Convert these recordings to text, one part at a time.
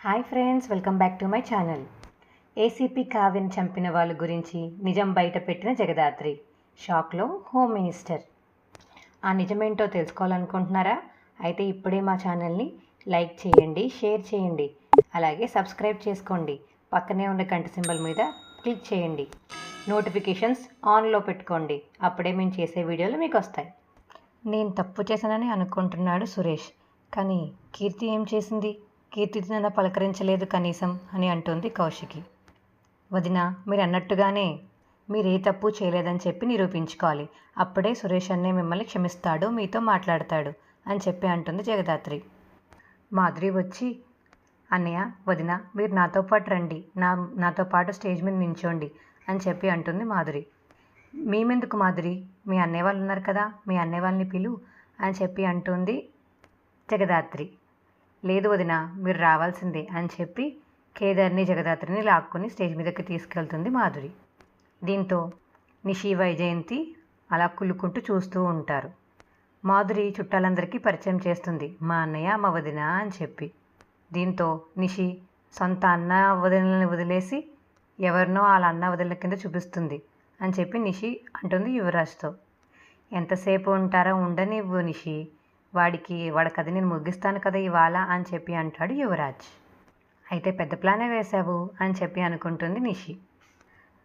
Hi friends welcome back to my channel. ACP కావ్యను చంపిన వాళ్ళ గురించి నిజం బయట పెట్టిన జగదాత్రి షాక్లో హోమ్ మినిస్టర్. ఆ నిజమేంటో తెలుసుకోవాలనుకుంటున్నారా? అయితే ఇప్పుడే మా ఛానల్ని లైక్ చేయండి షేర్ చేయండి అలాగే సబ్స్క్రైబ్ చేసుకోండి. పక్కనే ఉన్న గంట సింబల్ మీద క్లిక్ చేయండి. నోటిఫికేషన్స్ ఆన్లో పెట్టుకోండి. అప్పుడే మేము చేసే వీడియోలు మీకు వస్తాయి. నేను తప్పు చేశానని అనుకుంటున్నాడు సురేష్ కానీ కీర్తి ఏం చేసింది? కీర్తి నన్ను పలకరించలేదు కనీసం అని అంటుంది కౌశికి. వదిన మీరు అన్నట్టుగానే మీరు ఏ తప్పు చేయలేదని చెప్పి నిరూపించుకోవాలి. అప్పుడే సురేష్ అన్నే మిమ్మల్ని క్షమిస్తాడు మీతో మాట్లాడతాడు అని చెప్పి అంటుంది జగదాత్రి. మాధురి వచ్చి అన్నయ్య వదిన మీరు నాతో పాటు రండి. నా నాతో పాటు స్టేజ్ మీద నించోండి అని చెప్పి అంటుంది మాధురి. మేమెందుకు మాధురి? మీ అన్నయ్య వాళ్ళు ఉన్నారు కదా మీ అన్నయ్య వాళ్ళని పిలు అని చెప్పి అంటుంది జగదాత్రి. లేదు వదిన మీరు రావాల్సిందే అని చెప్పి కేదార్ని జగదాత్రిని లాక్కొని స్టేజ్ మీదకి తీసుకెళ్తుంది మాధురి. దీంతో నిషి వైజయంతి అలా కులుకుంటూ చూస్తూ ఉంటారు. మాధురి చుట్టాలందరికీ పరిచయం చేస్తుంది మా అన్నయ్య మా వదిన అని చెప్పి. దీంతో నిషి సొంత అన్న వదినని వదిలేసి ఎవరినో వాళ్ళ అన్న వదిలిన కింద చూపిస్తుంది అని చెప్పి నిషి అంటుంది యువరాజ్తో. ఎంతసేపు ఉంటారో ఉండనివ్వు నిషి. వాడికి వాడి కథ నేను ముగిస్తాను కదా ఇవాళ అని చెప్పి అంటాడు యువరాజ్. అయితే పెద్ద ప్లానే వేశావు అని చెప్పి అనుకుంటుంది నిషి.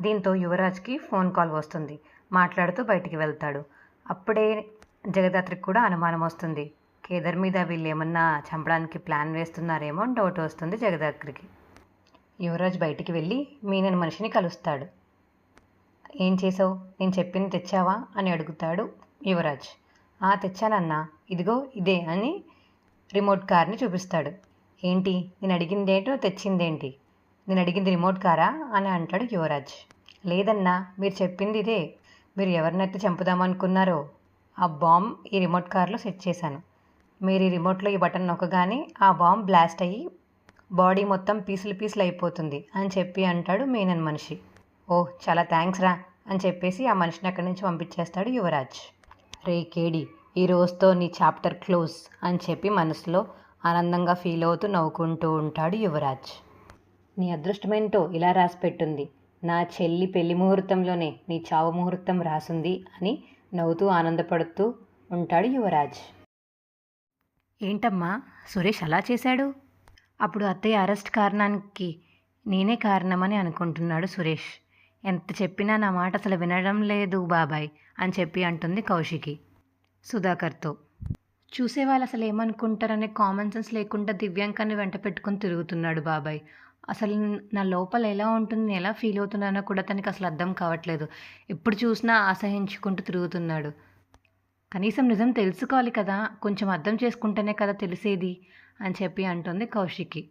దీంతో యువరాజ్కి ఫోన్ కాల్ వస్తుంది. మాట్లాడుతూ బయటికి వెళ్తాడు. అప్పుడే జగదాత్రికి కూడా అనుమానం వస్తుంది. కేదర్ మీద వీళ్ళు ఏమన్నా చంపడానికి ప్లాన్ వేస్తున్నారేమో అని డౌట్ వస్తుంది జగదాత్రికి. యువరాజ్ బయటికి వెళ్ళి మీనన్ మనిషిని కలుస్తాడు. ఏం చేసావు నేను చెప్పింది తెచ్చావా? అని అడుగుతాడు యువరాజ్. ఆ తెచ్చానన్నా. ఇదిగో ఇదే అని రిమోట్ కార్ని చూపిస్తాడు. ఏంటి? నేను అడిగిందేంటో తెచ్చిందేంటి? నేను అడిగింది రిమోట్ కారా? అని అంటాడు యువరాజ్. లేదన్నా మీరు చెప్పింది ఇదే. మీరు ఎవరినైతే చంపుదామనుకున్నారో ఆ బాంబ్ ఈ రిమోట్ కార్లో సెట్ చేశాను. మీరు ఈ రిమోట్లో ఈ బటన్ నొక్కగానే ఆ బాంబ్ బ్లాస్ట్ అయ్యి బాడీ మొత్తం పీసులు పీసులు అయిపోతుంది అని చెప్పి అంటాడు మీనన్ మనిషి. ఓ చాలా థ్యాంక్స్ రా అని చెప్పేసి ఆ మనిషిని అక్కడి నుంచి పంపించేస్తాడు యువరాజ్. రే కేడి ఈ రోజుతో నీ చాప్టర్ క్లోజ్ అని చెప్పి మనసులో ఆనందంగా ఫీల్ అవుతూ నవ్వుకుంటూ ఉంటాడు యువరాజ్. నీ అదృష్టమేంటో ఇలా రాసి పెట్టుంది. నా చెల్లి పెళ్ళి ముహూర్తంలోనే నీ చావు ముహూర్తం రాసుంది అని నవ్వుతూ ఆనందపడుతూ ఉంటాడు యువరాజ్. ఏంటమ్మా సురేష్ అలా చేశాడు? అప్పుడు అత్తయ్య అరెస్ట్ కారణానికి నేనే కారణమని అనుకుంటున్నాడు సురేష్. ఎంత చెప్పినా నా మాట అసలు వినడం లేదు బాబాయ్ అని చెప్పి అంటుంది కౌశికి. సుధాకర్తో. చూసేవాళ్ళు అసలు ఏమనుకుంటారనే కామన్ సెన్స్ లేకుండా దివ్యాంకాన్ని వెంట పెట్టుకుని తిరుగుతున్నాడు బాబాయ్. అసలు నా లోపల ఎలా ఉంటుంది ఎలా ఫీల్ అవుతున్నానో కూడా తనకి అసలు అర్థం కావట్లేదు. ఎప్పుడు చూసినా అసహించుకుంటూ తిరుగుతున్నాడు. కనీసం నిజం తెలుసుకోవాలి కదా కొంచెం అర్థం చేసుకుంటేనే కదా తెలిసేది అని చెప్పి అంటుంది కౌశికి.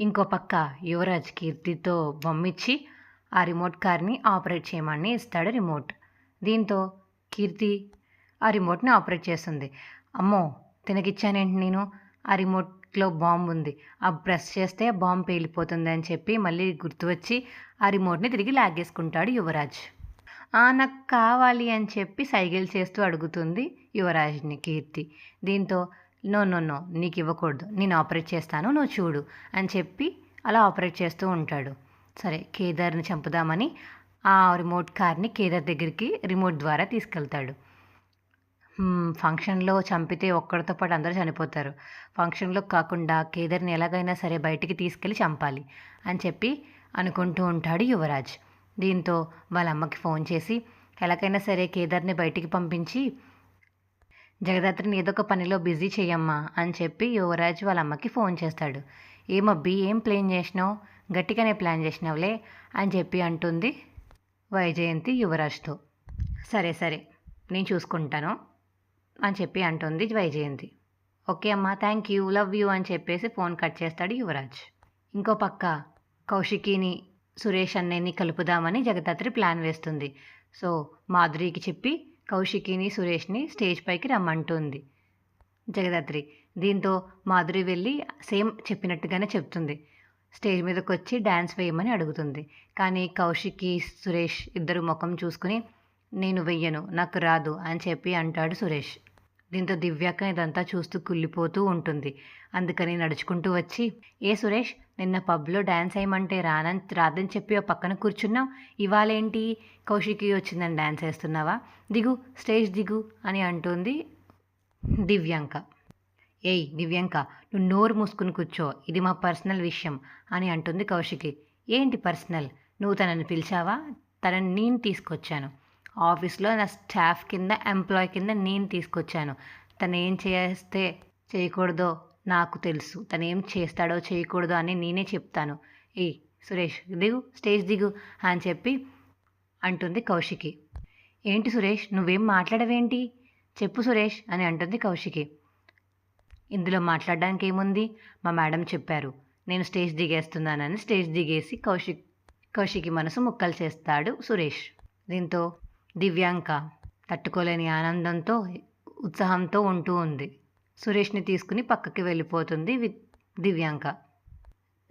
ఇంకో పక్క యువరాజ్ కీర్తితో బొమ్మిచ్చి ఆ రిమోట్ కార్ని ఆపరేట్ చేయమని ఇస్తాడు రిమోట్. దీంతో కీర్తి ఆ రిమోట్ని ఆపరేట్ చేస్తుంది. అమ్మో తినకిచ్చానేంటి నేను? ఆ రిమోట్లో బాంబు ఉంది. ఆ ప్రెస్ చేస్తే బాంబ్ బాంబు పేలిపోతుంది అని చెప్పి మళ్ళీ గుర్తు వచ్చి ఆ రిమోట్ని తిరిగి లాగేసుకుంటాడు యువరాజ్. "ఆ, నాకు కావాలి అని చెప్పి సైకిల్ చేస్తూ అడుగుతుంది యువరాజ్ని కీర్తి. దీంతో నో నో నో నీకు ఇవ్వకూడదు నేను ఆపరేట్ చేస్తాను. నువ్వు చూడు అని చెప్పి అలా ఆపరేట్ చేస్తూ ఉంటాడు. సరే కేదార్ని చంపుదామని ఆ రిమోట్ కార్ని కేదార్ దగ్గరికి రిమోట్ ద్వారా తీసుకెళ్తాడు. ఫంక్షన్లో చంపితే ఒక్కడితో పాటు అందరూ చనిపోతారు. ఫంక్షన్లో కాకుండా కేదార్ని ఎలాగైనా సరే బయటికి తీసుకెళ్ళి చంపాలి అని చెప్పి అనుకుంటూ ఉంటాడు యువరాజ్. దీంతో వాళ్ళ అమ్మకి ఫోన్ చేసి ఎలాగైనా సరే కేదార్ని బయటికి పంపించి జగదాత్రిని ఏదో ఒక పనిలో బిజీ చేయమ్మా అని చెప్పి యువరాజ్ వాళ్ళ అమ్మకి ఫోన్ చేస్తాడు. ఏమబ్బి ఏం ప్లేన్ చేసినావు? గట్టిగానే ప్లాన్ చేసినావులే అని చెప్పి అంటుంది వైజయంతి యువరాజ్తో. సరే సరే నేను చూసుకుంటాను అని చెప్పి అంటుంది వైజయంతి. ఓకే అమ్మా థ్యాంక్ యూ లవ్ యూ అని చెప్పేసి ఫోన్ కట్ చేస్తాడు యువరాజ్. ఇంకో పక్క కౌశికిని సురేష్ అన్నయ్యని కలుపుదామని జగదాత్రి ప్లాన్ వేస్తుంది. సో మాధురికి చెప్పి కౌశికిని సురేష్ని స్టేజ్ పైకి రమ్మంటుంది జగదాత్రి. దీంతో మాధురి వెళ్ళి సేమ్ చెప్పినట్టుగానే చెప్తుంది. స్టేజ్ మీదకి వచ్చి డ్యాన్స్ వేయమని అడుగుతుంది. కానీ కౌశికి సురేష్ ఇద్దరు ముఖం చూసుకుని నేను వెయ్యను నాకు రాదు అని చెప్పి అంటాడు సురేష్. దీంతో దివ్యాక ఇదంతా చూస్తూ కుళ్ళిపోతూ ఉంటుంది. అందుకని నడుచుకుంటూ వచ్చి ఏ సురేష్ నిన్న పబ్లో డ్యాన్స్ వేయమంటే రానని రాదని చెప్పి ఓ పక్కన కూర్చున్నావు. ఇవాళేంటి? కౌశికి వచ్చిందని డ్యాన్స్ వేస్తున్నావా? దిగు స్టేజ్ దిగు అని అంటుంది దివ్యాంక. ఏయ్ దివ్యాంక నువ్వు నోరు మూసుకుని కూర్చో. ఇది మా పర్సనల్ విషయం అని అంటుంది కౌశికి. ఏంటి పర్సనల్? నువ్వు తనని పిలిచావా? తనని నేను తీసుకొచ్చాను. ఆఫీస్లో నా స్టాఫ్ కింద ఎంప్లాయ్ కింద నేను తీసుకొచ్చాను. తను ఏం చేస్తే చేయకూడదో నాకు తెలుసు. తను ఏం చేస్తాడో చేయకూడదో అని నేనే చెప్తాను. ఏ సురేష్ దిగు స్టేజ్ దిగు అని చెప్పి అంటుంది కౌశికి. ఏంటి సురేష్ నువ్వేం మాట్లాడవేంటి? చెప్పు సురేష్ అని అంటుంది కౌశికి. ఇందులో మాట్లాడడానికి ఏముంది మా మేడం చెప్పారు. నేను స్టేజ్ దిగేస్తున్నానని స్టేజ్ దిగేసి కౌశిక్ కౌశికి మనసు ముక్కలు చేస్తాడు సురేష్. దీంతో దివ్యాంక తట్టుకోలేని ఆనందంతో ఉత్సాహంతో ఉంటూ ఉంది. సురేష్ని తీసుకుని పక్కకి వెళ్ళిపోతుంది వి దివ్యాంక.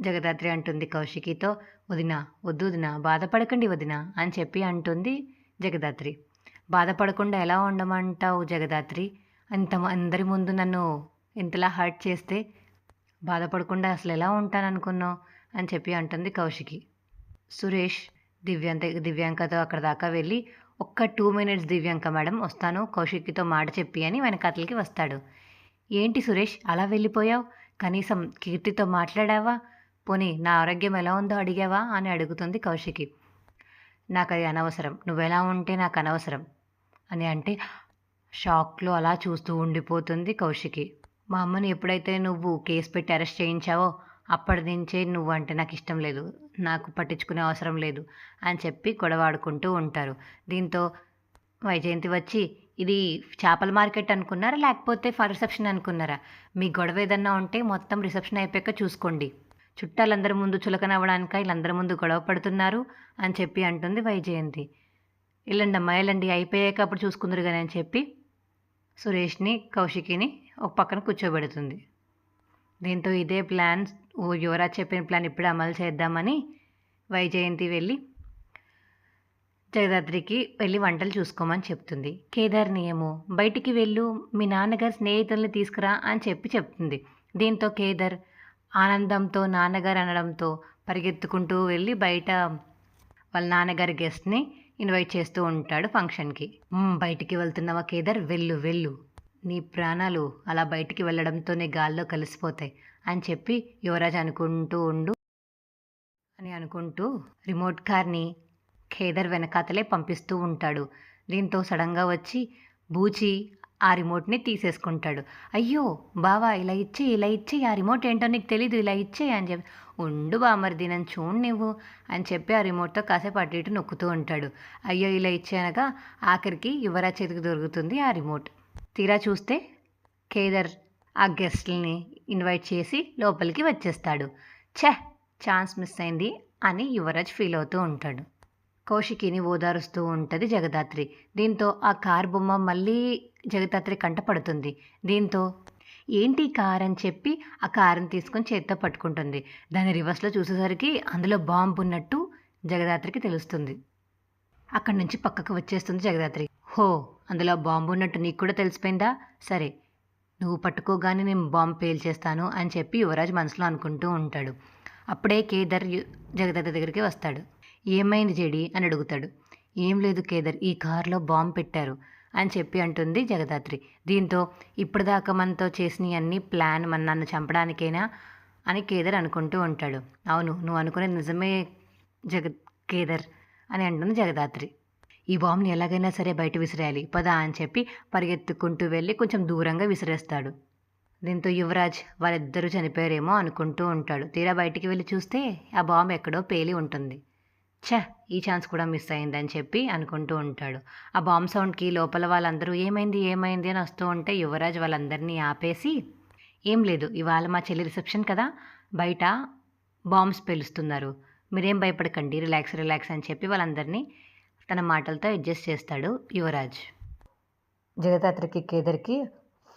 జగదాత్రి అంటుంది కౌశికితో వదిన వద్దు వదిన బాధపడకండి వదిన అని చెప్పి అంటుంది జగదాత్రి. బాధపడకుండా ఎలా ఉండమంటావు జగదాత్రి? అంత అందరి ముందు నన్ను ఇంతలా హర్ట్ చేస్తే బాధపడకుండా అసలు ఎలా ఉంటాను అనుకున్నావు అని చెప్పి అంటుంది కౌశికి. సురేష్ దివ్యాంత దివ్యాంకతో అక్కడ దాకా వెళ్ళి ఒక్క టూ మినిట్స్ దివ్యాంక మేడం వస్తాను కౌశిక్కితో మాట చెప్పి అని వెనకాతలకి వస్తాడు. ఏంటి సురేష్ అలా వెళ్ళిపోయావు? కనీసం కీర్తితో మాట్లాడావా? పోనీ నా ఆరోగ్యం ఎలా ఉందో అడిగావా? అని అడుగుతుంది కౌశికి. నాకు అది అనవసరం నువ్వెలా ఉంటే నాకు అనవసరం అని అంటే షాక్లో అలా చూస్తూ ఉండిపోతుంది కౌశికి. మా అమ్మని ఎప్పుడైతే నువ్వు కేసు పెట్టి అరెస్ట్ చేయించావో అప్పటి నుంచే నువ్వు అంటే నాకు ఇష్టం లేదు. నాకు పట్టించుకునే అవసరం లేదు అని చెప్పి గొడవాడుకుంటూ ఉంటారు. దీంతో వైజయంతి వచ్చి ఇది చేపల మార్కెట్ అనుకున్నారా? లేకపోతే ఫర్ రిసెప్షన్ అనుకున్నారా? మీ గొడవ ఏదన్నా ఉంటే మొత్తం రిసెప్షన్ అయిపోయాక చూసుకోండి. చుట్టాలందరి ముందు చులకనవ్వడానిక వీళ్ళందరి ముందు గొడవ పడుతున్నారు అని చెప్పి అంటుంది వైజయంతి. ఇల్లండి అమ్మా అయిపోయాక అప్పుడు చూసుకుందరు కానీ అని చెప్పి సురేష్ని కౌశికిని ఒక పక్కన కూర్చోబెడుతుంది. దీంతో ఇదే ప్లాన్. ఓ యువరాజ్ చెప్పిన ప్లాన్ ఇప్పుడు అమలు చేద్దామని వైజయంతి వెళ్ళి జగదాత్రికి వెళ్ళి వంటలు చూసుకోమని చెప్తుంది. కేదార్ని ఏమో బయటికి వెళ్ళు మీ నాన్నగారి స్నేహితుల్ని తీసుకురా అని చెప్పి చెప్తుంది. దీంతో కేదార్ ఆనందంతో నాన్నగారు అనడంతో పరిగెత్తుకుంటూ వెళ్ళి బయట వాళ్ళ నాన్నగారి గెస్ట్ని ఇన్వైట్ చేస్తూ ఉంటాడు ఫంక్షన్కి. బయటికి వెళ్తున్నావా కేదార్ వెళ్ళు వెళ్ళు. నీ ప్రాణాలు అలా బయటికి వెళ్ళడంతోనే గాల్లో కలిసిపోతాయి అని చెప్పి యువరాజ్ అనుకుంటూ ఉండు అని అనుకుంటూ రిమోట్ కార్ని ఖేదర్ వెనకాతలే పంపిస్తూ ఉంటాడు. దీంతో సడన్గా వచ్చి బూచి ఆ రిమోట్ని తీసేసుకుంటాడు. అయ్యో బావా ఇలా ఇచ్చి ఇలా ఇచ్చి ఆ రిమోట్ ఏంటో నీకు తెలీదు ఇలా ఇచ్చే అని చెప్పి ఉండు బామర్ది నన్ను చూడు నువ్వు అని చెప్పి ఆ రిమోట్తో కాసేపు అటు ఇటు నొక్కుతూ ఉంటాడు. అయ్యో ఇలా ఇచ్చానగా ఆఖరికి యువరాజ్ చేతికి దొరుకుతుంది ఆ రిమోట్. తీరా చూస్తే కేదర్ ఆ గెస్ట్లని ఇన్వైట్ చేసి లోపలికి వచ్చేస్తాడు. ఛే ఛాన్స్ మిస్ అయింది అని యువరాజ్ ఫీల్ అవుతూ ఉంటాడు. కౌశికిని ఓదారుస్తూ ఉంటుంది జగదాత్రి. దీంతో ఆ కార్ బొమ్మ మళ్ళీ జగదాత్రి కంట పడుతుంది. దీంతో ఏంటి కార్? అని చెప్పి ఆ కారుని తీసుకొని చేత్తో పట్టుకుంటుంది. దాని రివర్స్లో చూసేసరికి అందులో బాంబు ఉన్నట్టు జగదాత్రికి తెలుస్తుంది. అక్కడి నుంచి పక్కకు వచ్చేస్తుంది జగదాత్రి. హో అందులో బాంబు ఉన్నట్టు నీకు కూడా తెలిసిపోయిందా? సరే నువ్వు పట్టుకోగానే నేను బాంబు పేల్చేస్తాను అని చెప్పి యువరాజ్ మనసులో అనుకుంటూ ఉంటాడు. అప్పుడే కేదర్ యు- జగదాత్రి దగ్గరికి వస్తాడు. ఏమైంది జేడి? అని అడుగుతాడు. ఏం లేదు కేదర్ ఈ కారులో బాంబు పెట్టారు అని చెప్పి అంటుంది జగదాత్రి. దీంతో ఇప్పటిదాకా మనతో చేసిన అన్ని ప్లాన్ మన నన్ను చంపడానికైనా అని కేదర్ అనుకుంటూ ఉంటాడు. అవును నువ్వు అనుకునే నిజమే జగ కేదర్ అని అంటుంది జగదాత్రి. ఈ బాంబుని ఎలాగైనా సరే బయట విసిరేయాలి పదా అని చెప్పి పరిగెత్తుకుంటూ వెళ్ళి కొంచెం దూరంగా విసిరేస్తాడు. దీంతో యువరాజ్ వాళ్ళిద్దరూ చనిపోయారేమో అనుకుంటూ ఉంటాడు. తీరా బయటికి వెళ్ళి చూస్తే ఆ బాంబు ఎక్కడో పేలి ఉంటుంది. ఛ ఈ ఛాన్స్ కూడా మిస్ అయిందని చెప్పి అనుకుంటూ ఉంటాడు. ఆ బాంబ్ సౌండ్కి లోపల వాళ్ళందరూ ఏమైంది ఏమైంది? అని వస్తూ ఉంటే యువరాజ్ వాళ్ళందరినీ ఆపేసి ఏం లేదు ఇవాళ మా చెల్లి రిసెప్షన్ కదా బయట బాంబ్స్ పేలుస్తున్నారు. మీరేం భయపడకండి రిలాక్స్ రిలాక్స్ అని చెప్పి వాళ్ళందరినీ తన మాటలతో అడ్జస్ట్ చేస్తాడు యువరాజ్. జగదాత్రికి కేదర్కి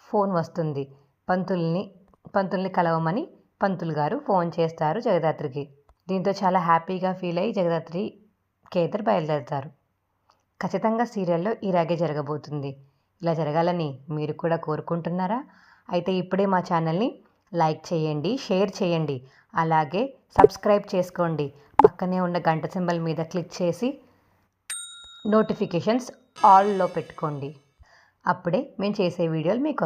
ఫోన్ వస్తుంది. పంతుల్ని పంతుల్ని కలవమని పంతులు గారు ఫోన్ చేస్తారు జగదాత్రికి. దీంతో చాలా హ్యాపీగా ఫీల్ అయ్యి జగదాత్రి కేదర్ బయలుదేరుతారు. ఖచ్చితంగా సీరియల్లో ఇలాగే జరగబోతుంది. ఇలా జరగాలని మీరు కూడా కోరుకుంటున్నారా? అయితే ఇప్పుడే మా ఛానల్ని లైక్ చేయండి షేర్ చేయండి అలాగే సబ్స్క్రైబ్ చేసుకోండి. పక్కనే ఉన్న గంట సింబల్ మీద క్లిక్ చేసి నోటిఫికేషన్స్ ఆల్లో పెట్టుకోండి. అప్పుడే మేము చేసే వీడియోలు మీకు